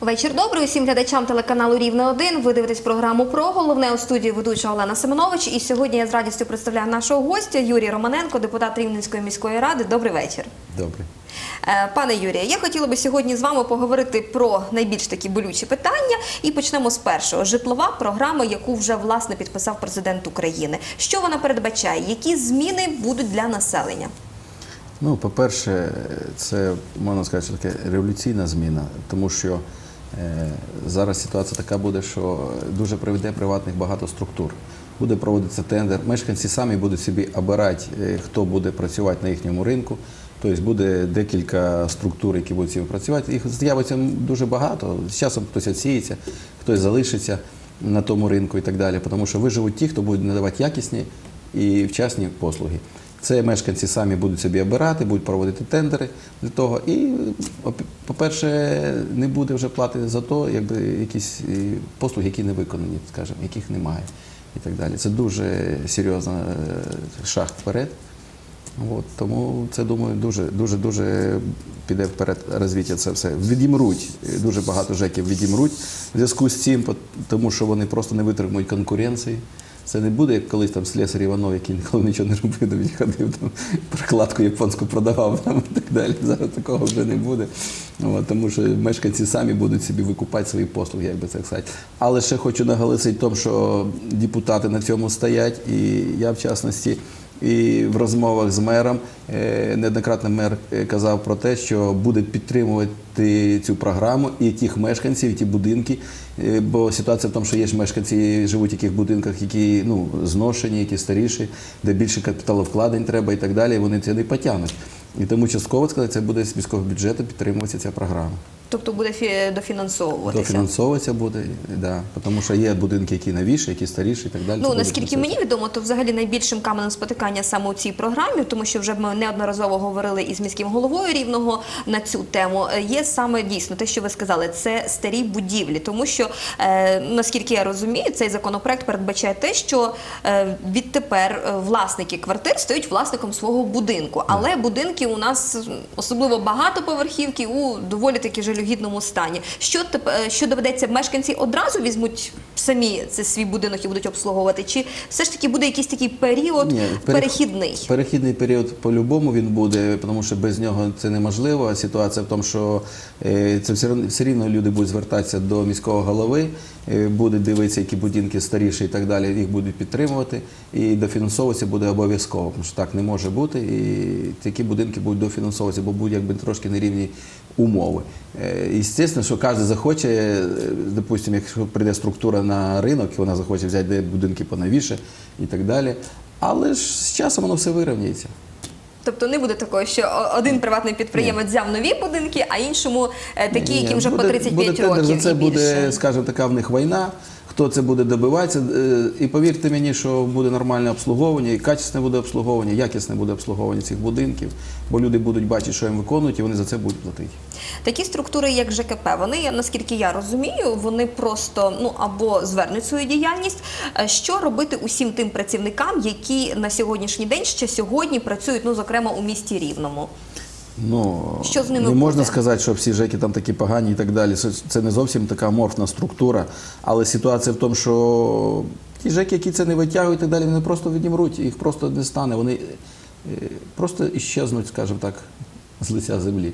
Вечір добрий усім глядачам телеканалу Рівне 1 Ви дивитесь програму про головне у студії ведуча Олена Семенович. І сьогодні я з радістю представляю нашого гостя Юрій Романенко, депутат Рівненської міської ради. Добрий вечір. Добре. Е, Пане Юрію, я хотіла би сьогодні з вами поговорити про найбільш такі болючі питання. І почнемо з першого. Житлова програма, яку вже власне підписав президент України. Що вона передбачає? Які зміни будуть для населення? Ну, по-перше, це можна сказати, таке революційна зміна, тому що е, зараз ситуація така буде, що дуже приведе приватних багато структур. Буде проводитися тендер. Мешканці самі будуть собі обирати, е, хто буде працювати на їхньому ринку. Тобто буде декілька структур, які будуть цим працювати. Їх з'явиться дуже багато. З часом хтось відсіється, хтось залишиться на тому ринку і так далі. Тому що виживуть ті, хто буде надавати якісні і вчасні послуги. Це мешканці самі будуть собі обирати, будуть проводити тендери для того. І, по-перше, не буде вже плати за то, якби якісь послуги, які не виконані, скажімо, яких немає і так далі. Це дуже серйозний е, шаг вперед. От, тому це думаю дуже дуже дуже піде вперед розвиття це все. Відімруть дуже багато жеків відімруть в зв'язку з цим, тому що вони просто не витримують конкуренції. Це не буде, як колись там слесар Іванов, який ніколи нічого не робив, він ходив там прокладку японську продавав там, і так далі. Зараз такого вже не буде. От, тому що мешканці самі будуть собі викупати свої послуги, як би це сказати. Але ще хочу наголосити тому, що депутати на цьому стоять, і я в частності. І в розмовах з мером е, неоднократно мер е, казав про те, що буде підтримувати цю програму і тих мешканців, і ті будинки. Е, Бо ситуація в тому, що є ж мешканці, живуть в яких будинках, які ну, зношені, які старіші, де більше капіталовкладень треба і так далі. і Вони це не потягнуть. І тому частково сказати, це буде з міського бюджету підтримуватися ця програма. Тобто буде фі- дофінансовуватися? Дофінансовуватися буде, да, тому що є будинки, які новіші, які старіші і так далі. Ну наскільки мені відомо, то взагалі найбільшим каменем спотикання саме у цій програмі, тому що вже ми неодноразово говорили із міським головою рівного на цю тему. е, Є саме дійсно те, що ви сказали, це старі будівлі, тому що е, наскільки я розумію, цей законопроект передбачає те, що е, відтепер власники квартир стають власником свого будинку, але будинки у нас особливо багатоповерхівки у доволі такі таки жалюгідному стані. Що е, що доведеться мешканці одразу візьмуть самі це свій будинок і будуть обслуговувати? Чи все ж таки буде якийсь такий період Ні, перех- перехідний? Перехідний період по-любому він буде, тому що без нього це неможливо. Ситуація в тому, що е, це все рівно, все рівно люди будуть звертатися до міського голови, е, будуть дивитися, які будинки старіші і так далі, їх будуть підтримувати. І дофінансовуватися буде обов'язково, тому що так не може бути. І такі будинки будуть дофінансовуватися, бо будуть якби трошки нерівні умови. Е, Звісно, що кожен захоче, допустим, допустимо, якщо прийде структура на ринок, і вона захоче взяти будинки поновіше і так далі. Але ж з часом воно все вирівняється. Тобто не буде такого, що один приватний підприємець взяв нові будинки, а іншому е, такі, яким вже по 35 буде років. За це і буде, скажімо, така в них війна. Хто це буде добиватися? Е, І повірте мені, що буде нормальне обслуговування, і качественне буде обслуговування, якісне буде обслуговування цих будинків, бо люди будуть бачити, що їм виконують, і вони за це будуть платити. Такі структури, як ЖКП, вони, наскільки я розумію, вони просто ну або звернуть свою діяльність. Е, Що робити усім тим працівникам, які на сьогоднішній день ще сьогодні працюють, ну зокрема у місті Рівному? Ну, Що з ними не можна сказати, що всі ЖЕКи там такі погані і так далі. Це, це не зовсім така морфна структура. Але ситуація в тому, що ті ЖЕКи, які це не витягують і так далі, вони просто відімруть, їх просто не стане. Вони е, просто іщезнуть, скажімо так, з лиця землі.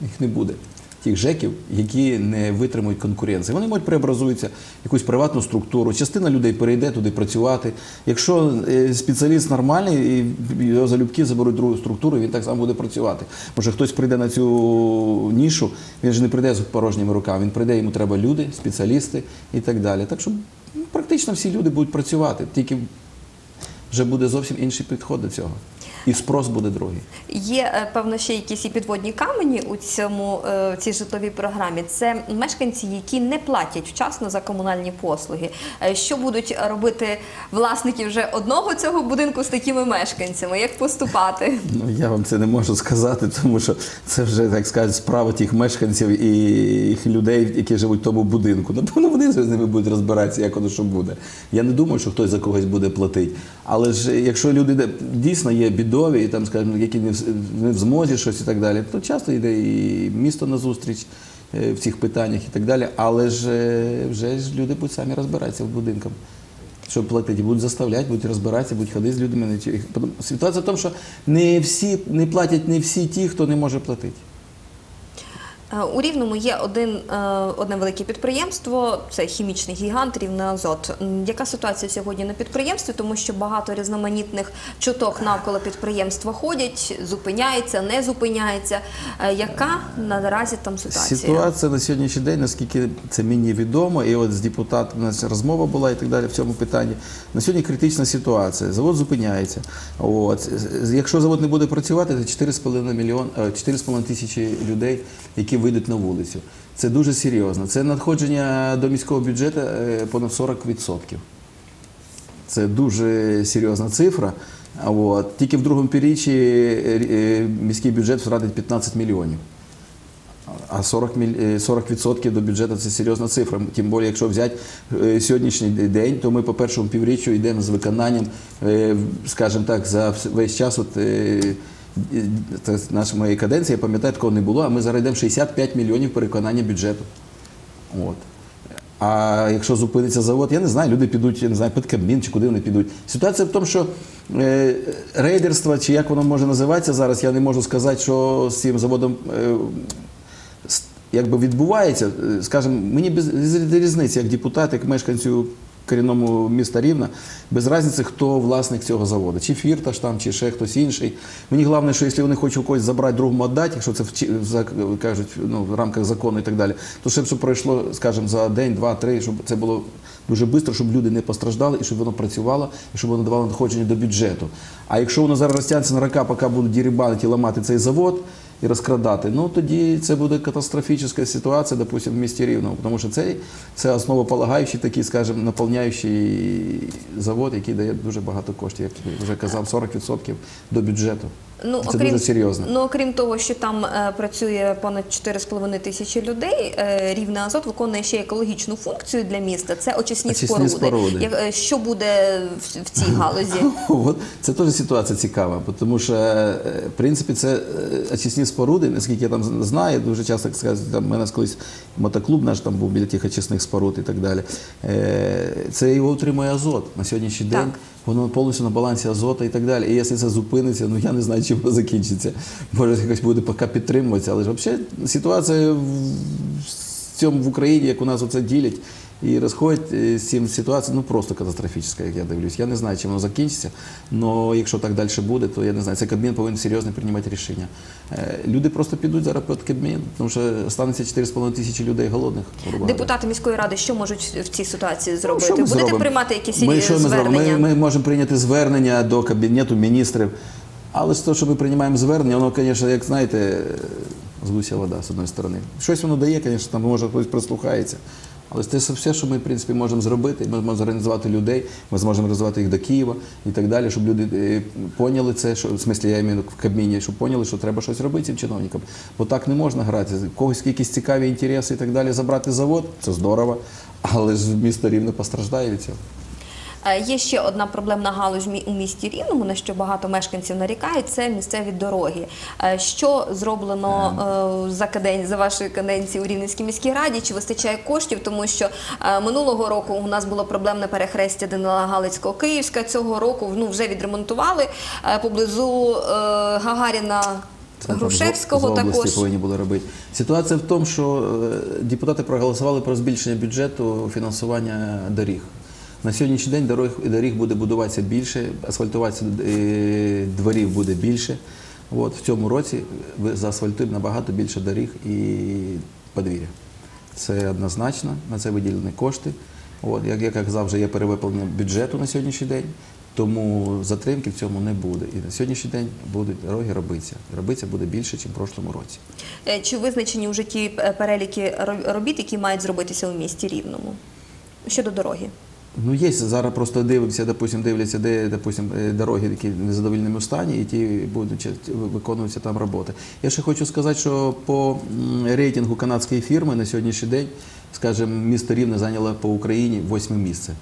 Їх не буде. Тих ЖЕКів, які не витримують конкуренції. Вони можуть преобразуються в якусь приватну структуру. Частина людей перейде туди працювати. Якщо е, спеціаліст нормальний, його залюбки заберуть другу структуру, він так само буде працювати. Може, хтось прийде на цю нішу, він ж не прийде з порожніми руками. Він прийде, йому треба люди, спеціалісти і так далі. Так що ну, практично всі люди будуть працювати, тільки вже буде зовсім інший підход до цього. І спрос буде другий. Є е, певно ще якісь і підводні камені у цьому е, цій житловій програмі. Це мешканці, які не платять вчасно за комунальні послуги. Е, Що будуть робити власники вже одного цього будинку з такими мешканцями? Як поступати? Ну, я вам це не можу сказати, тому що це вже, так сказати, справа тих мешканців і їх людей, які живуть в тому будинку. Напевно, вони з ними будуть розбиратися, як воно що буде. Я не думаю, що хтось за когось буде платити. Але ж якщо люди дійсно є бідові, і там, скажімо, які не в, змозі щось і так далі, то часто йде і місто на зустріч е, в цих питаннях і так далі. Але ж вже ж люди будуть самі розбиратися в будинках. Щоб платити, будуть заставляти, будуть розбиратися, будуть ходити з людьми. Ситуація в тому, що не всі не платять не всі ті, хто не може платити. Е, У Рівному є один, е, одне велике підприємство, це хімічний гігант Рівне Азот. Яка ситуація сьогодні на підприємстві? Тому що багато різноманітних чуток навколо підприємства ходять, зупиняється, не зупиняється. Е, Яка наразі там ситуація? Ситуація на сьогоднішній день, наскільки це мені відомо, і от з депутатом у нас розмова була і так далі в цьому питанні. На сьогодні критична ситуація. Завод зупиняється. От. Якщо завод не буде працювати, то 4,5 мільйон, е, 4,5 тисячі людей, які вийдуть на вулицю. Це дуже серйозно. Це надходження до міського бюджету е, понад 40%. Це дуже серйозна цифра. От. Тільки в другому півріччі е, е, міський бюджет втратить 15 мільйонів. А 40, міль- е, 40% до бюджету це серйозна цифра. Тим більше, якщо взяти сьогоднішній день, то ми по першому півріччю йдемо з виконанням, скажімо так, за весь час. От, це наша моєї каденції, я пам'ятаю, такого не було, а ми зараз йдемо 65 мільйонів переконання бюджету. От. А якщо зупиниться завод, я не знаю, люди підуть, я не знаю, під Кабмін чи куди вони підуть. Ситуація в тому, що е, рейдерство, чи як воно може називатися зараз, я не можу сказати, що з цим заводом е, якби відбувається. Е, Скажімо, мені без різниці, як депутат, як мешканцю корінному міста Рівна, без різниці, хто власник цього заводу. Чи Фірташ там, чи ще хтось інший. Мені головне, що якщо вони хочуть когось забрати, другому віддати, якщо це в, кажуть, ну, в рамках закону і так далі, то щоб це пройшло, скажімо, за день, два, три, щоб це було дуже швидко, щоб люди не постраждали і щоб воно працювало, і щоб воно давало надходження до бюджету. А якщо воно зараз розтягнеться на рока, поки будуть дірібанити і ламати цей завод, і розкрадати, ну тоді це буде катастрофічна ситуація, допустим, в місті Рівному, тому що це, це основополагаючий такий, скажімо, наповняючий завод, який дає дуже багато коштів, я вже казав, 40% до бюджету. Ну, це дуже серйозно. Ну, окрім того, що там е, працює понад 4,5 тисячі людей, е, Рівне Азот виконує ще екологічну функцію для міста. Це очисні, Очисні споруди. споруди. Як- е, що буде в, в цій галузі? От це теж ситуація цікава, тому що е, в принципі це е, очисні споруди, наскільки я там знаю, дуже часто сказати, там у мене колись мотоклуб наш там був біля тих очисних споруд і так далі. Е, Це його утримує азот на сьогоднішній Так. Воно повністю на балансі азота і так далі. І якщо це зупиниться, ну я не знаю, чим воно закінчиться. Може, якось буде поки підтримуватися. Але ж взагалі ситуація в цьому в Україні, як у нас оце ділять і розходять е, з цим ситуація, ну просто катастрофічна, як я дивлюсь. Я не знаю, чим воно закінчиться, але якщо так далі буде, то я не знаю. Це Кабмін повинен серйозно приймати рішення. Е, Люди просто підуть зараз під Кабмін, тому що станеться 4,5 тисячі людей голодних. Депутати міської ради що можуть в цій ситуації зробити? Ну, Будете зробимо? приймати якісь ми, що ми, звернення? ми, ми можемо прийняти звернення до Кабінету міністрів, але з того, що ми приймаємо звернення, воно, звісно, як знаєте, з гуся вода, з одної сторони. Щось воно дає, звісно, там може хтось прислухається. Але це все, що ми, в принципі, можемо зробити. Ми можемо зорганізувати людей, ми зможемо розвивати їх до Києва і так далі, щоб люди е, поняли це, що в смислі я маю в Кабміні, щоб поняли, що треба щось робити цим чиновникам. Бо так не можна грати. Когось якісь цікаві інтереси і так далі. Забрати завод це здорово, але ж місто рівно постраждає від цього. Е, Є ще одна проблемна галузь у місті Рівному, на що багато мешканців нарікають, це місцеві дороги. Е, Що зроблено е, за каден... за вашої каденції у Рівненській міській раді? Чи вистачає коштів? Тому що минулого року у нас було проблемне перехрестя Данила Галицького Київська. Цього року ну, вже відремонтували поблизу Гагаріна. Грушевського з області також повинні були робити. Ситуація в тому, що депутати проголосували про збільшення бюджету фінансування доріг. На сьогоднішній день доріг, доріг буде будуватися більше, асфальтуватися е, дворів буде більше. От, в цьому році заасфальтуємо набагато більше доріг і подвір'я. Це однозначно, на це виділені кошти. От, як я казав, вже є перевиповнення бюджету на сьогоднішній день, тому затримки в цьому не буде. І на сьогоднішній день будуть дороги робитися. Робитися буде більше, ніж в прошлому році. Е, чи визначені вже ті е, переліки ро- робіт, які мають зробитися у місті Рівному щодо дороги? Ну, є зараз просто дивимося, допустим, дивляться, де допустим, е, дороги, які в незадовільному стані, і ті будуть виконуватися там роботи. Я ще хочу сказати, що по рейтингу канадської фірми на сьогоднішній день, скажімо, місто Рівне зайняло по Україні восьме місце.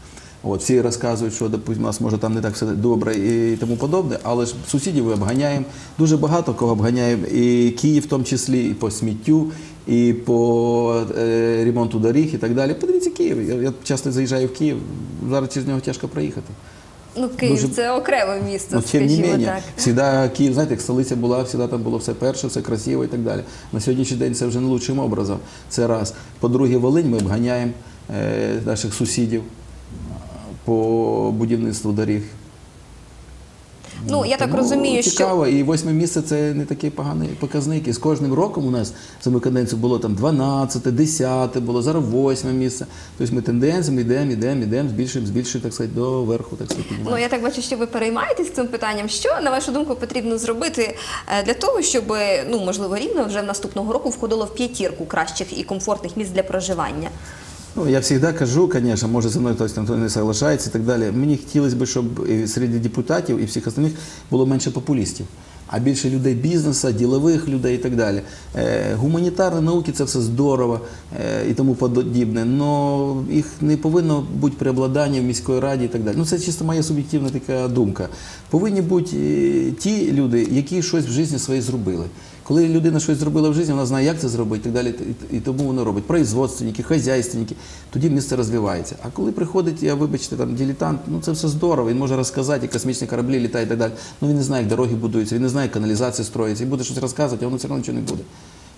От, всі розказують, що допустим, у нас може там не так все добре і тому подобне, але ж сусідів ми обганяємо. Дуже багато кого обганяємо. І Київ в тому числі, і по сміттю, і по е, ремонту доріг і так далі. Подивіться Київ. Я, я часто заїжджаю в Київ, зараз через нього тяжко проїхати. Ну, Київ Дуже- це окреме місто, Ну, тем не менее, всегда Київ, знаєте, як столиця була, всегда там було все перше, все красиво і так далі. На сьогоднішній день це вже не лучшим образом. Це раз. По-друге, Волинь ми обганяємо е, наших сусідів по будівництву доріг. Ну, я так Тому розумію, що цікаво. І восьме місце це не такий поганий показник. І з кожним роком у нас мою каденцію було там 12, 10, було зараз восьме місце. Тобто ми тенденціями йдемо, йдемо, йдемо, збільшуємо, збільшуємо, так сказати, до верху, так сказати, піднімаємо. Ну, я так бачу, що ви переймаєтесь цим питанням. Що, на вашу думку, потрібно зробити е, для того, щоб, ну, можливо, рівно вже наступного року входило в п'ятірку кращих і комфортних місць для проживання? Ну, я завжди кажу, звісно, може зі мною хтось не соглашається і так далі. Мені хотілося б, щоб серед депутатів і всіх остальних було менше популістів, а більше людей бізнесу, ділових людей і так далі. Е, гуманітарні науки це все здорово е, і тому подібне, але їх не повинно бути преобладання в міської раді і так далі. Ну, це чисто моя суб'єктивна така думка. Повинні бути е, ті люди, які щось в житті своїй зробили. Коли людина щось зробила в житті, вона знає, як це зробити, і так далі, і- і тому воно робить. Производственники, хазяйственники, тоді місце розвивається. А коли приходить, я вибачте, там дилетант, ну це все здорово. Він може розказати, як космічні кораблі літають і так далі. Ну він не знає, як дороги будуються, він не знає, як каналізація строїться, і буде щось розказувати, а воно все одно нічого не буде.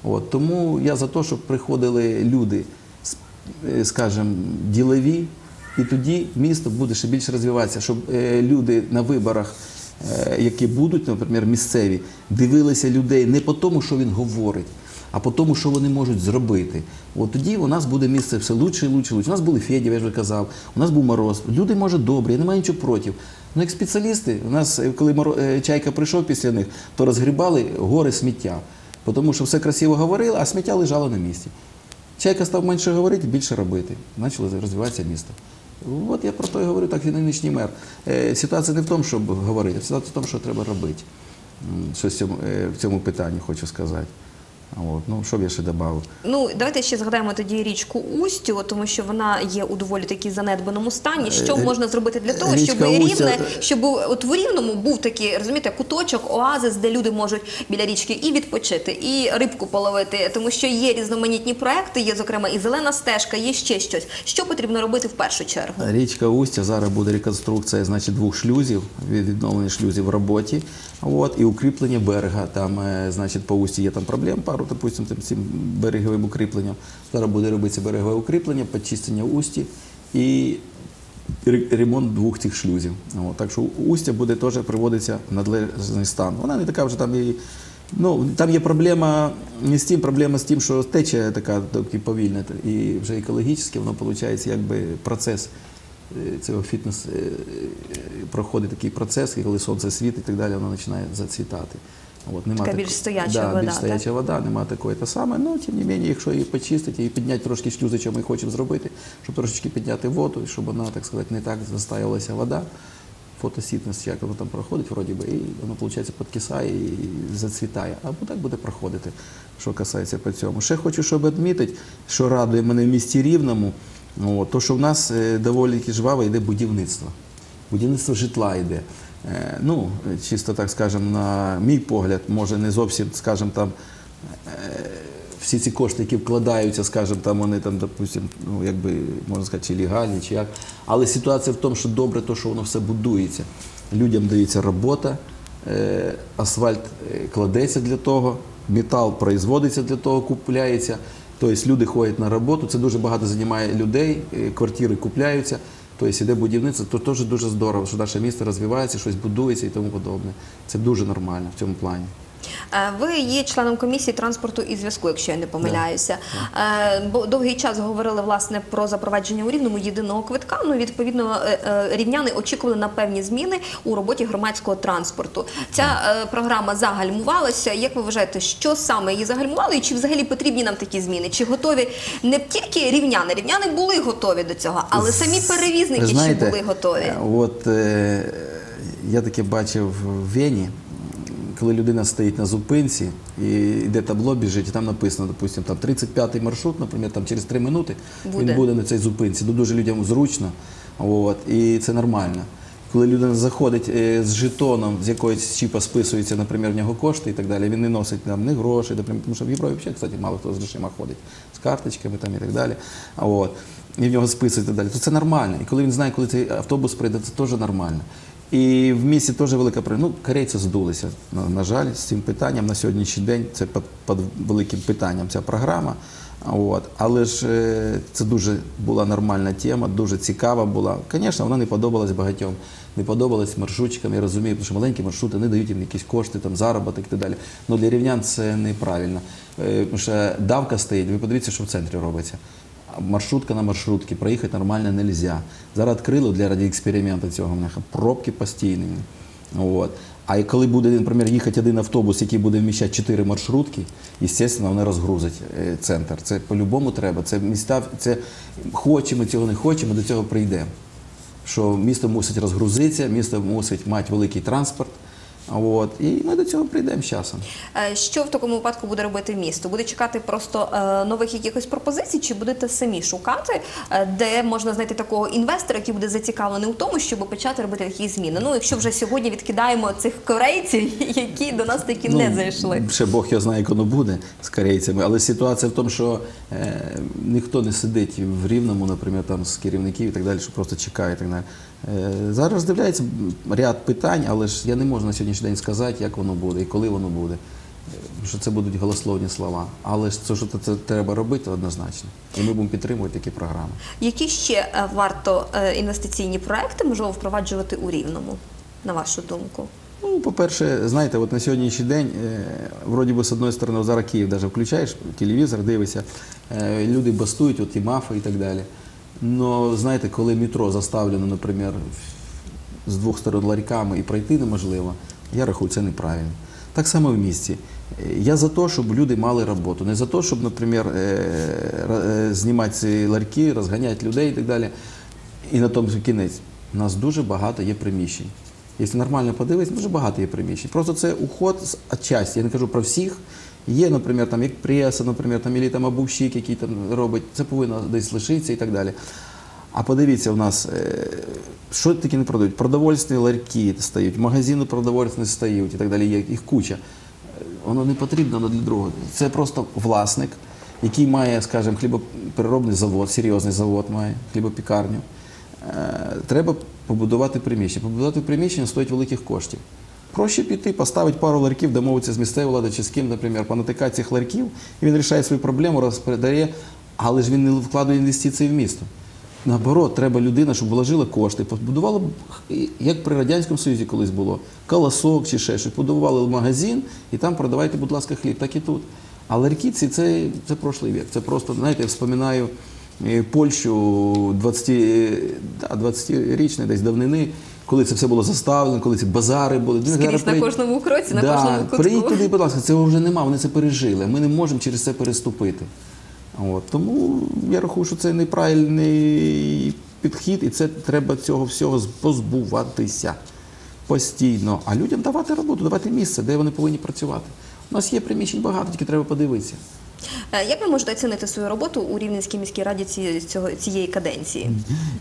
От тому я за те, щоб приходили люди, е, скажімо, ділові, і тоді місто буде ще більше розвиватися, щоб е, люди на виборах які будуть, наприклад, місцеві, дивилися людей не по тому, що він говорить, а по тому, що вони можуть зробити. От тоді у нас буде місце все лучше і лучше. лучше. У нас були Федів, я вже казав, у нас був мороз. Люди, може, добрі, я не маю нічого проти. Ну, як спеціалісти, у нас, е, коли е, чайка прийшов після них, то розгрібали гори сміття. Тому що все красиво говорили, а сміття лежало на місці. Чайка став менше говорити, більше робити. Почало розвиватися місто. От я про те і говорю, так і нинішній мер. Е, Ситуація не в тому, щоб говорити, а ситуація в тому, що треба робити. Щось е, в цьому питанні хочу сказати. От. Ну, що б я ще додав? Ну, давайте ще згадаємо тоді річку Устю, тому що вона є у доволі таки занедбаному стані. Що Е, можна зробити для того, річка щоб Устя- рівне, щоб був- от в рівному був такий, розумієте, куточок, оазис, де люди можуть біля річки і відпочити, і рибку половити, тому що є різноманітні проекти, є зокрема і зелена стежка, є ще щось. Що потрібно робити в першу чергу? Річка Устя, зараз буде реконструкція значить, двох шлюзів, від- відновлення шлюзів в роботі, от, і укріплення берега. Там, е, значить, по Усті є там проблем, пару, допустим, тим, цим береговим укріпленням. Зараз буде робитися берегове укріплення, почистення Усті і ремонт двох цих шлюзів. От, так що Устя буде теж приводитися в належний стан. Вона не така вже там і. Ну, там є проблема не з тим, проблема з тим, що течія така таки повільна, і вже екологічно воно виходить якби процес е, цього фітнес е, е, проходить такий процес, і коли сонце світить і так далі, воно починає зацвітати. От, нема Така більш стояча да, вода, Більш стояча так? вода, немає такої те саме. Ну, тим не менше, якщо її почистити і підняти трошки шлюзи, що ми хочемо зробити, щоб трошечки підняти воду, щоб вона, так сказати, не так застаювалася вода. Фотосітність, як воно там проходить, вроді би, і воно, виходить, підкисає і зацвітає. Або так буде проходити, що касається по цьому. Ще хочу, щоб відмітити, що радує мене в місті Рівному, от, то, що в нас е, доволі жваво йде будівництво. Будівництво житла йде. Е, Ну, чисто так скажемо, на мій погляд, може не зовсім, скажімо, там е, всі ці кошти, які вкладаються, скажімо, там вони там, допустим, ну якби можна сказати, чи легальні, чи як. Але ситуація в тому, що добре, то, що воно все будується. Людям дається робота, е, асфальт кладеться для того, метал производиться для того, купляється. Тобто люди ходять на роботу, це дуже багато займає людей, квартири купляються. Тобто іде будівництво, то теж дуже здорово, що наше місто розвивається, щось будується і тому подобне. Це дуже нормально в цьому плані. Е, Ви є членом комісії транспорту і зв'язку, якщо я не помиляюся. Е, Бо довгий час говорили власне про запровадження у рівному єдиного квитка. Ну відповідно е, рівняни очікували на певні зміни у роботі громадського транспорту. Ця програма загальмувалася. Як ви вважаєте, що саме її загальмувало, і чи взагалі потрібні нам такі зміни? Чи готові не тільки рівняни? Рівняни були готові до цього, але самі перевізники знаєте, чи були готові? От е, я таке бачив в Вені, коли людина стоїть на зупинці і йде табло, біжить, і там написано, допустим, там 35-й маршрут, наприклад, там через 3 минути Буде. він буде на цій зупинці. Ну, дуже людям зручно, от, і це нормально. Коли людина заходить е, з жетоном, з якоїсь чіпа списується, наприклад, в нього кошти і так далі, він не носить там ні грошей, наприклад, тому що в Європі взагалі, кстати, мало хто з грошима ходить, з карточками там і так далі. От. І в нього списують і так далі. То це нормально. І коли він знає, коли цей автобус прийде, це теж нормально. І в місті теж велика проблема. Ну, корейці здулися. На, на жаль, з цим питанням на сьогоднішній день це під, великим питанням ця програма. От. Але ж е, це дуже була нормальна тема, дуже цікава була. Звісно, вона не подобалась багатьом. Не подобалась маршрутчикам, я розумію, тому що маленькі маршрути не дають їм якісь кошти, там, заробіток і так далі. Ну для рівнян це неправильно. Е, Тому що давка стоїть, ви подивіться, що в центрі робиться. Маршрутка на маршрутці, проїхати нормально не можна. Зараз відкрили для раді експерименту цього в пробки постійні. От. А коли буде, наприклад, їхати один автобус, який буде вміщати чотири маршрутки, звісно, вони розгрузять е, центр. Це по-любому треба. Це міста, це хочемо цього, не хочемо, до цього прийдемо. Що місто мусить розгрузитися, місто мусить мати великий транспорт. От. І ми до цього прийдемо з часом. Е, Що в такому випадку буде робити місто? Буде чекати просто е, нових якихось пропозицій, чи будете самі шукати, е, де можна знайти такого інвестора, який буде зацікавлений у тому, щоб почати робити такі зміни? Ну, якщо вже сьогодні відкидаємо цих корейців, які до нас таки не зайшли. Ще Бог його знає, як воно буде з корейцями. Але ситуація в тому, що е, ніхто не сидить в рівному, наприклад, там з керівників і так далі, що просто чекає. І так далі. Е, зараз роздивляється ряд питань, але ж я не можу на сьогоднішній день сказати, як воно буде і коли воно буде. Е, Що це будуть голословні слова. Але ж це що це треба робити однозначно. І ми будемо підтримувати такі програми. Які ще е, варто інвестиційні проекти можливо впроваджувати у рівному, на вашу думку? Ну, по-перше, знаєте, от на сьогоднішній день, е, вроді би, з одної сторони, зараз Київ навіть включаєш телевізор, дивишся, е, люди бастують, от і мафи і так далі. Но знаєте, коли метро заставлено, наприклад, з двох сторон ларьками і пройти неможливо, я рахую, це неправильно. Так само в місті. Я за те, щоб люди мали роботу. Не за те, щоб, наприклад, е, е, знімати ці ларьки, розганяти людей і так далі. І на тому кінець. У нас дуже багато є приміщень. Якщо нормально подивитися, дуже багато є приміщень. Просто це уход з отчасті. Я не кажу про всіх. Є, наприклад, там як преса, наприклад, там, або там обувщик, який там робить, це повинно десь лишитися і так далі. А подивіться, у нас, е, що таке не продають? Продовольственні ларьки стають, магазини продовольственні стають і так далі, є їх куча. Е, Воно не потрібно для другого. Це просто власник, який має, скажімо, хлібопереробний завод, серйозний завод має, хлібопікарню. Е, Треба побудувати приміщення. Побудувати приміщення стоїть великих коштів. Проще піти, поставити пару ларьків, домовитися з місцевою владою чи з ким, наприклад, понатикати цих ларьків, і він рішає свою проблему, розпродає, але ж він не вкладає інвестиції в місто. Наоборот, треба людина, щоб вложила кошти, побудувала, як при Радянському Союзі колись було, колосок чи ще щось, побудували магазин і там продавайте, будь ласка, хліб, так і тут. А ларьки ці це, це прошлий вік. Це просто, знаєте, я вспоминаю е, Польщу 20, е, 20-річної десь давнини, коли це все було заставлено, коли ці базари були. Скрізь на кожному кроці, на Да, кожному кутку. Приїдь туди, будь ласка, цього вже нема, вони це пережили. Ми не можемо через це переступити. От. Тому я рахую, що це неправильний підхід, і це треба цього всього позбуватися постійно. А людям давати роботу, давати місце, де вони повинні працювати. У нас є приміщень багато, тільки треба подивитися. Е, Як ви можете оцінити свою роботу у Рівненській міській раді ці- цього, цієї каденції?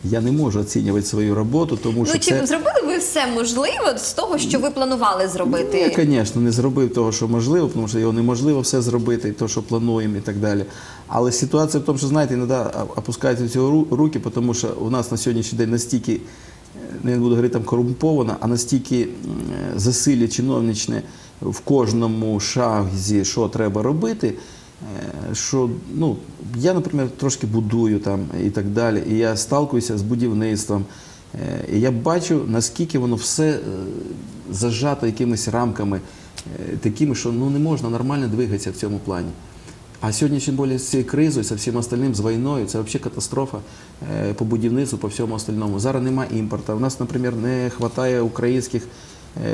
Я не можу оцінювати свою роботу, тому що Ну чи це... зробили ви все можливе з того, що ви планували зробити? Я, звісно, не зробив того, що можливо, тому що його неможливо все зробити, то, що плануємо і так далі. Але ситуація в тому, що знаєте, іноді опускаються в цього руки, тому що у нас на сьогоднішній день настільки, не буду говорити там корумпована, а настільки е, засилля чиновничне в кожному шагзі, що треба робити. Е, Що ну я, наприклад, трошки будую там і так далі, і я сталкуюся з будівництвом. Е, І я бачу, наскільки воно все е, зажато якимись рамками. такими, що ну, не можна нормально двигатися в цьому плані. А сьогодні, чим більше з цією кризою, з всім остальним, з війною, це взагалі катастрофа по будівництву, по всьому остальному. Зараз немає імпорту. У нас, наприклад, не вистачає українських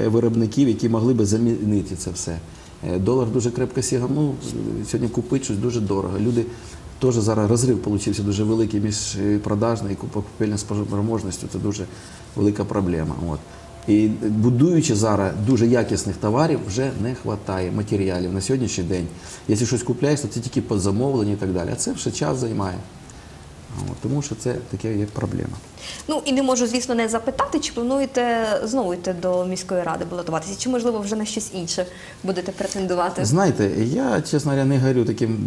виробників, які могли би замінити це все. Е, Долар дуже крепко сіганув. Сьогодні купити щось дуже дорого. Люди теж зараз розрив получився дуже великий між е, продажною і купівельною спроможністю. Це дуже велика проблема. От. І будуючи зараз дуже якісних товарів, вже не вистачає матеріалів на сьогоднішній день. Якщо щось купляєш, то це тільки по замовленню і так далі. А це вже час займає. От, тому що це таке є проблема. Ну і не можу, звісно, не запитати, чи плануєте знову йти до міської ради балотуватися, чи можливо вже на щось інше будете претендувати? Знаєте, я, чесно говоря, не горю таким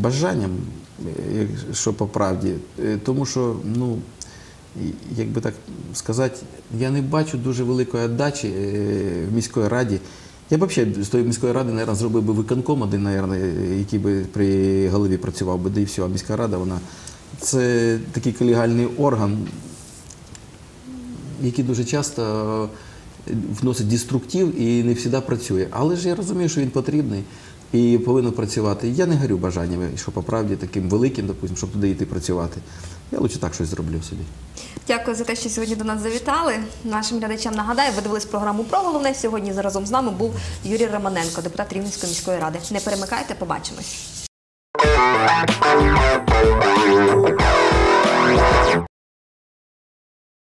бажанням, що по правді, Е, тому що, ну, як би так сказати, я не бачу дуже великої віддачі е, в міської раді. Я б взагалі з тої міської ради, мабуть, зробив би виконком один, мабуть, який би при голові працював би, да і все. А міська рада, вона це такий колегіальний орган, який дуже часто е, вносить деструктив і не завжди працює. Але ж я розумію, що він потрібний і повинен працювати. Я не горю бажаннями, що по правді таким великим, допустим, щоб туди йти працювати. Я лучше так щось зроблю собі. Дякую за те, що сьогодні до нас завітали. Нашим глядачам нагадаю, ви дивились програму про головне. Сьогодні разом з нами був Юрій Романенко, депутат Рівненської міської ради. Не перемикайте, побачимось. Thank you.